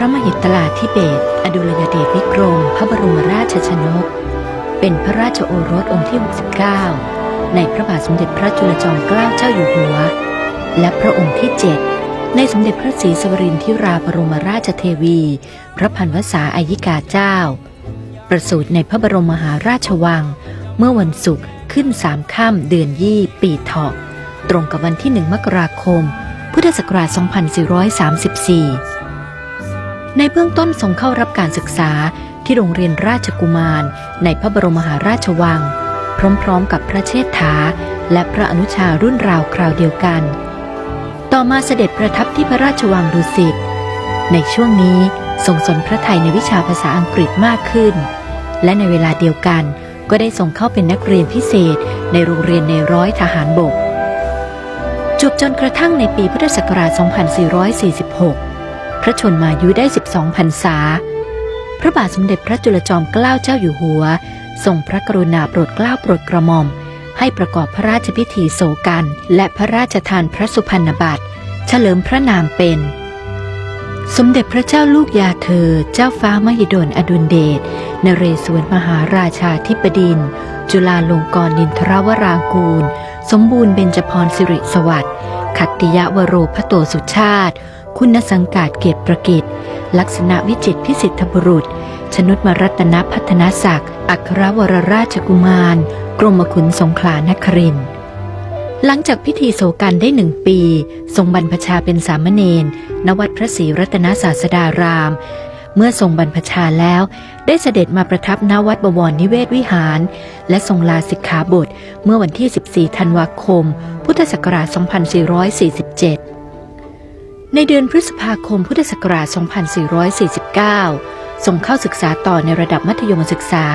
พระมหิตลาธิเบศอดุลยเดชวิกรม พระบรมราชชนก เป็นพระราชโอรสองค์ที่ 69 ในพระบาทสมเด็จพระจุลจอมเกล้าเจ้าอยู่หัว และพระองค์ที่ 7 ในสมเด็จพระศรีสวรินทิราบรมราชเทวี พระพันวษาอายิกาเจ้า ประสูติในพระบรมมหาราชวัง เมื่อวันศุกร์ขึ้นสามค่ำเดือนยี่ปีเถาะตรงกับวันที่หนึ่งมกราคม พุทธศักราช 2434 ในเบื้องต้นทรงเข้ารับการศึกษาที่โรงเรียนราชกุมาร ในพระบรมมหาราชวัง พร้อมๆ กับพระเชษฐา และพระอนุชารุ่นราวคราวเดียวกัน ต่อมาเสด็จประทับที่พระราชวังดุสิตในช่วงนี้ทรงสนพระไทยในวิชาภาษาอังกฤษมากขึ้น และในเวลาเดียวกันก็ได้ส่งเข้าเป็นนักเรียนพิเศษในโรงเรียนในร้อยทหารบก จบจนกระทั่งในปีพุทธศักราช 2446 ระชนมายุได้ 12พรรษา พระบาทสมเด็จพระจุลจอมเกล้าเจ้าอยู่หัว ทรงพระกรุณาโปรดเกล้าโปรดกระหม่อม ให้ประกอบพระราชพิธีโศกัน และพระราชทานพระสุพรรณบัตร เฉลิมพระนามเป็น สมเด็จพระเจ้าลูกยาเธอ เจ้าฟ้ามหิดลอดุลเดชนเรศวรมหาราชาธิปดิน จุฬาลงกรณ์นินทรวรางกูล สมบูรณ์เบญจพรสิริสวัสดิ์ขัตติยวโรพโตสุชาติ คุณสังกาศเกียรติประกิตลักษณะวิจิตพิสิทธบุรุษ ชนุตมรัตนพัฒนศักดิ์ อัครวรราชกุมาร กรมขุนสงขลานคริน หลังจากพิธีโศกันได้หนึ่งปี ทรงบรรพชาเป็นสามเณรณวัดพระศรีรัตนศาสดาราม เมื่อทรงบรรพชาแล้ว ได้เสด็จมาประทับณวัดบวรนิเวศวิหาร และทรงลาสิกขาบท เมื่อวันที่ 14 ธันวาคม พุทธศักราช 2447 ในเดือนพฤษภาคมพุทธศักราช 2449ทรงเข้าศึกษาต่อในระดับมัธยมศึกษา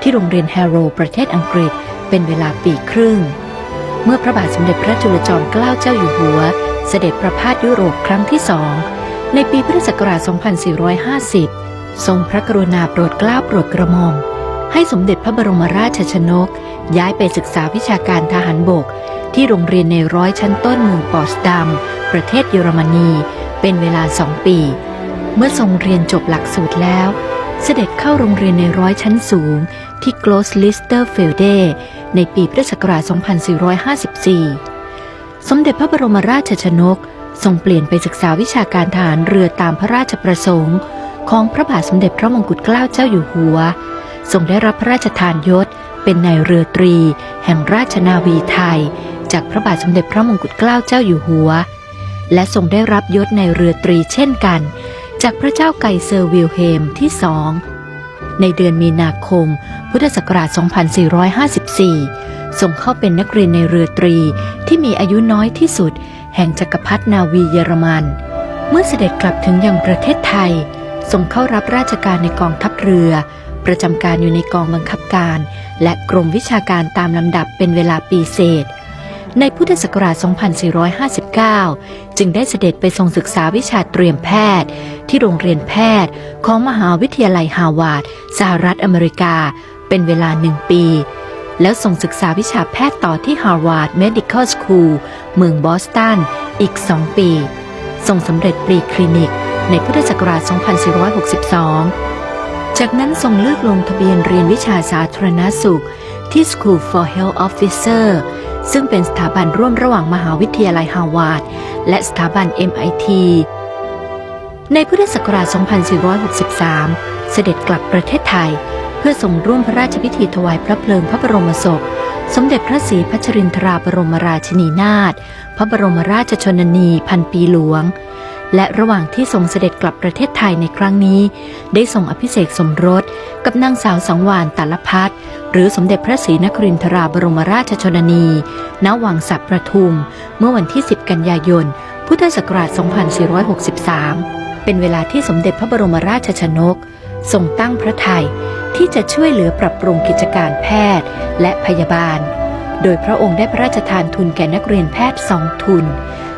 ที่โรงเรียนแฮโรประเทศอังกฤษ เป็นเวลาปีครึ่ง เมื่อพระบาทสมเด็จพระจุลจอมเกล้าเจ้าอยู่หัว เสด็จประพาสยุโรปครั้งที่สองในปีพุทธศักราช 2450 ทรงพระกรุณาโปรดเกล้าโปรดกระหม่อมให้สมเด็จพระบรมราชชนก ย้ายไปศึกษาวิชาการทหารบก ที่โรงเรียนในร้อยชั้นต้นเมืองปอสดัมประเทศเยอรมนี เป็นเวลาสองปี เมื่อทรงเรียนจบหลักสูตรแล้ว เสด็จเข้าโรงเรียนในร้อยชั้นสูง ที่โกลสลิสเตอร์เฟลเดในปีพุทธศักราช 2454 สมเด็จพระบรมราชชนก ทรงเปลี่ยนไปศึกษาวิชาการทหารเรือตามพระราชประสงค์ ของพระบาทสมเด็จพระมงกุฎเกล้าเจ้าอยู่หัว ทรงได้รับพระราชทานยศเป็นนายเรือตรี แห่งราชนาวีไทย จากพระบาทสมเด็จพระมงกุฎเกล้าเจ้าอยู่หัว และทรงได้รับยศในเรือตรีเช่นกัน จากพระเจ้าไกเซอร์วิลเฮมที่สอง ในเดือนมีนาคม พุทธศักราช 2454 ส่งเข้าเป็นนักเรียนในเรือตรีที่มีอายุน้อยที่สุด แห่งจักรพรรดินาวีเยอรมัน เมื่อเสด็จกลับถึงยังประเทศไทยส่งเข้ารับราชการในกองทัพเรือ ประจำการอยู่ในกองบังคับการ และกรมวิชาการตามลำดับเป็นเวลาปีเศษ ในพุทธศักราช 2459 จึงได้เสด็จไปทรงศึกษาวิชาเตรียมแพทย์ ที่โรงเรียนแพทย์ ของมหาวิทยาลัยฮาวาดสหรัฐอเมริกา เป็นเวลาหนึ่งปี แล้วส่งศึกษาวิชาแพทย์ต่อที่ Harvard Medical School เมืองบอสตัน อีก2ปีทรงสำเร็จปรีคลินิก ในพุทธศักราช 2462จากนั้นทรงเลือกลงทะเบียนเรียนวิชาสาธารณสุขที่ School for Health Officer ซึ่งเป็นสถาบันร่วมระหว่างมหาวิทยาลัยฮาวาดและสถาบัน MIT ในพุทธศักราช 2463 เสด็จกลับประเทศไทย เพื่อส่งร่วมพระราชพิธีถวายพระเพลิงพระบรมศพ สมเด็จพระศรีพัชรินทราบรมราชินีนาถพระบรมราชชนนีพันปีหลวง และระหว่างที่ทรงเสด็จกลับประเทศไทยในครั้งนี้ ได้ส่งอภิเษกสมรส กับนางสาวสังวานตัลพัฒหรือสมเด็จพระศรีนครินทราบรมราชชนนี ณ วังสักประทุม เมื่อวันที่ 10 กันยายน พุทธศักราช 2463 เป็นเวลาที่สมเด็จพระบรมราชชนก ทรงตั้งพระทัยที่จะช่วยเหลือปรับปรุงกิจการแพทย์และพยาบาล โดยพระองค์ได้พระราชทานทุนแก่นักเรียนแพทย์สองทุน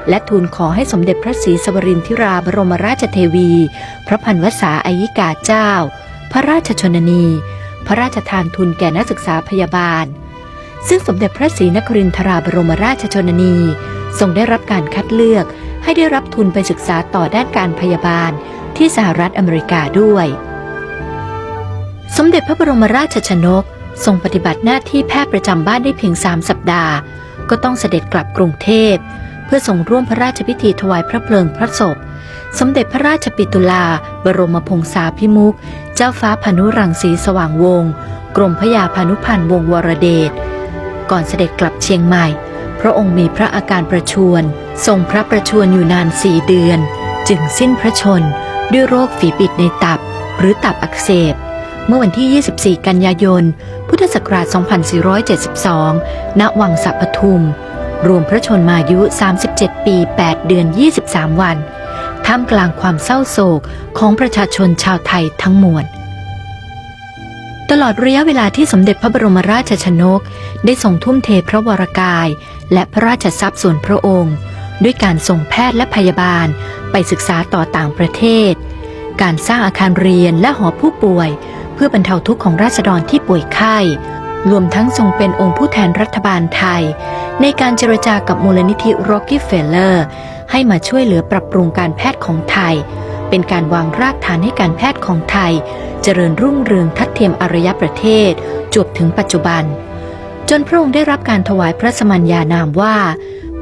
และทูลขอให้สมเด็จพระศรีสวรินทราบรมราชเทวี พระพันวษาอายิกาเจ้า พระราชชนนี พระราชทานทุนแก่นักศึกษาพยาบาล ซึ่งสมเด็จพระศรีนครินทราบรมราชชนนี ทรงได้รับการคัดเลือกให้ได้รับทุนไปศึกษาต่อด้านการพยาบาลที่สหรัฐอเมริกาด้วย สมเด็จพระบรมราชชนกทรงปฏิบัติหน้าที่แพทย์ประจำบ้านได้เพียงสามสัปดาห์ ก็ต้องเสด็จกลับกรุงเทพ เพื่อส่งร่วมพระราชพิธีถวายพระเพลิงพระศพ สมเด็จพระราชปิตุลา บรมพงษาภิมุข เจ้าฟ้าพานุรังสีสว่างวงศ์กรมพระยาพานุพันธ์วงศ์วรเดช ก่อนเสด็จกลับเชียงใหม่ พระองค์มีพระอาการประชวรทรงพระประชวรอยู่นานสี่เดือน จึงสิ้นพระชน ด้วยโรคฝีบิดในตับ หรือตับอักเสบ เมื่อวันที่ 24 กันยายน พุทธศักราช 2472 ณ วังสะปทุม รวมพระชนมายุ 37 ปี 8 เดือน 23 วัน ท่ามกลางความเศร้าโศกของประชาชนชาวไทยทั้งมวล ตลอดระยะเวลาที่สมเด็จพระบรมราชชนก ได้ทรงทุ่มเทพระวรกาย และพระราชทรัพย์ส่วนพระองค์ ด้วยการส่งแพทย์และพยาบาลไปศึกษาต่อต่างประเทศ การสร้างอาคารเรียนและหอผู้ป่วย เพื่อบรรเทาทุกข์ของราษฎรที่ป่วยไข้ รวมทั้งทรงเป็นองค์ผู้แทนรัฐบาลไทย ในการเจรจากับมูลนิธิ Rockefeller ให้มาช่วยเหลือปรับปรุงการแพทย์ของไทย เป็นการวางรากฐานให้การแพทย์ของไทย เจริญรุ่งเรืองทัดเทียมอารยประเทศ จวบถึงปัจจุบัน จนพระองค์ได้รับการถวายพระสมัญญานามว่า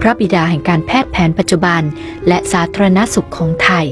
พระบิดาแห่งการแพทย์แผนปัจจุบัน และสาธารณสุขของไทย